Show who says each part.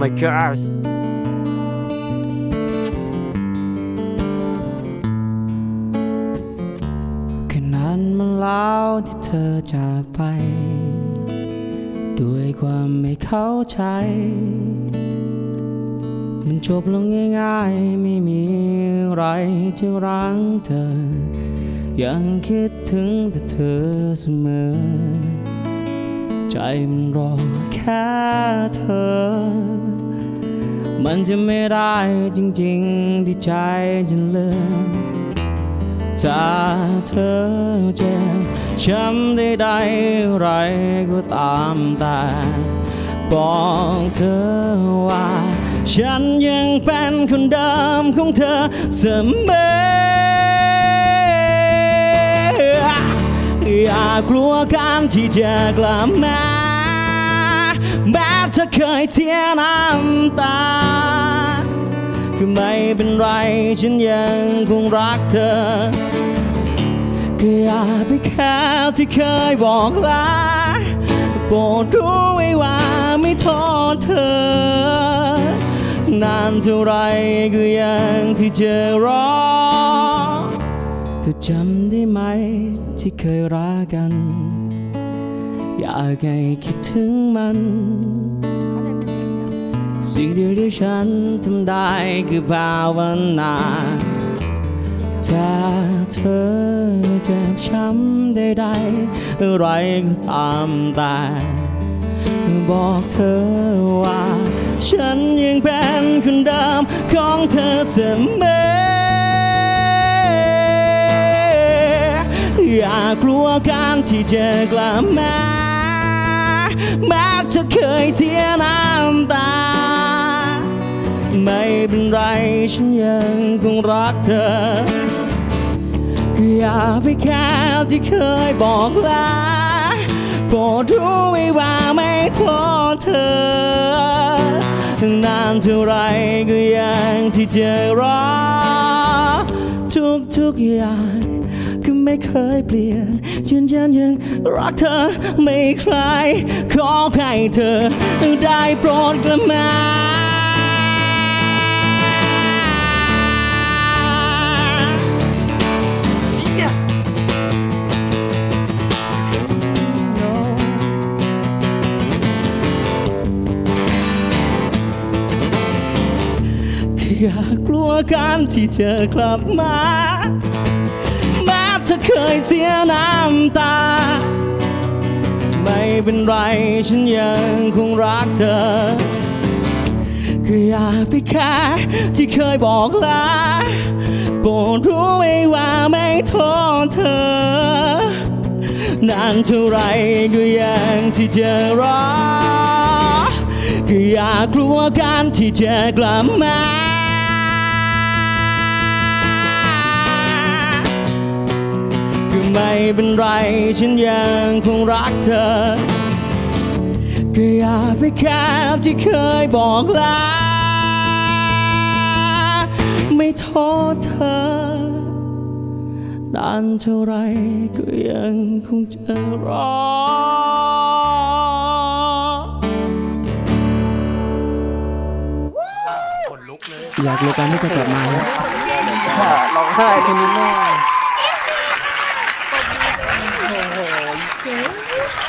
Speaker 1: my gosh
Speaker 2: แค่นั้นมันแล้วที่เธอจากไป ด้วยความไม่เข้าใจ มันจบลงง่ายๆ ไม่มีอะไรจะรั้งเธอ ยังคิดถึงแต่เธอเสมอ ใจมันรอแค่เธอ มันจะไม่ได้จริงๆ ที่ใจจะเลือกถ้าเธอเจ็บช้ำได้ได้อะไรก็ตามแต่บอกเธอว่า ฉันยังเป็นคนเดิมของเธอเสมอากลัวการที่จะกลับมาแม้เธอเคยเสียน้ำตา คือไม่เป็นไรฉันยังคงรักเธอ ก็อย่าไปแค่ที่เคยบอกลาโปรดรู้ไว้ว่าไม่โทษเธอนานเท่าไรก็ยังที่จะรอเธอจำได้ไหม ที่เคยรักกัน อยากให้คิดถึงมัน สิ่งเดียวที่ฉันทำได้คือภาวนาถ้าเธอเจ็บช้ำใดๆอะไรก็ตามแต่บอกเธอว่า ฉันยังเป็นคนเดิมของเธอเสมอ อย่ากลัวการที่จะกลับมาแม้จะเคยเสียน้ำตา ไม่เป็นไรฉันยังคงรักเธอก็อย่าไปแค่ที่เคยบอกลาโปรดรู้ไว้ว่าไม่โทษเธอนานเท่าไรก็ยังที่จะรอ ทุกทุกอย่างก็ไม่เคยเปลี่ยนยืนยันยังรักเธอไม่ใคร ขอให้เธอได้โปรดกลับมา อย่ากลัวการที่เธอกลับมาแม้เธอเคยเสียน้ำตา ไม่เป็นไรฉันยังคงรักเธอก็อย่าไปแค่ที่เคยบอกลาโปรดรู้ไว้ว่าไม่โทษเธอนานเท่าไรก็ยังที่จะรอก็อย่ากลัวการที่จะกลับมา เป็นไร ฉันยังคงรักเธอ ก็อย่าไปแค่ที่เคยบอกลา ไม่โทษเธอนานเท่าไรก็ยังคงจะรอ
Speaker 1: คนลุกเลย
Speaker 2: อยากรู้การที่จะกลับมาแล้ว
Speaker 1: ร้องไห้คนนี้แม่
Speaker 3: Peki.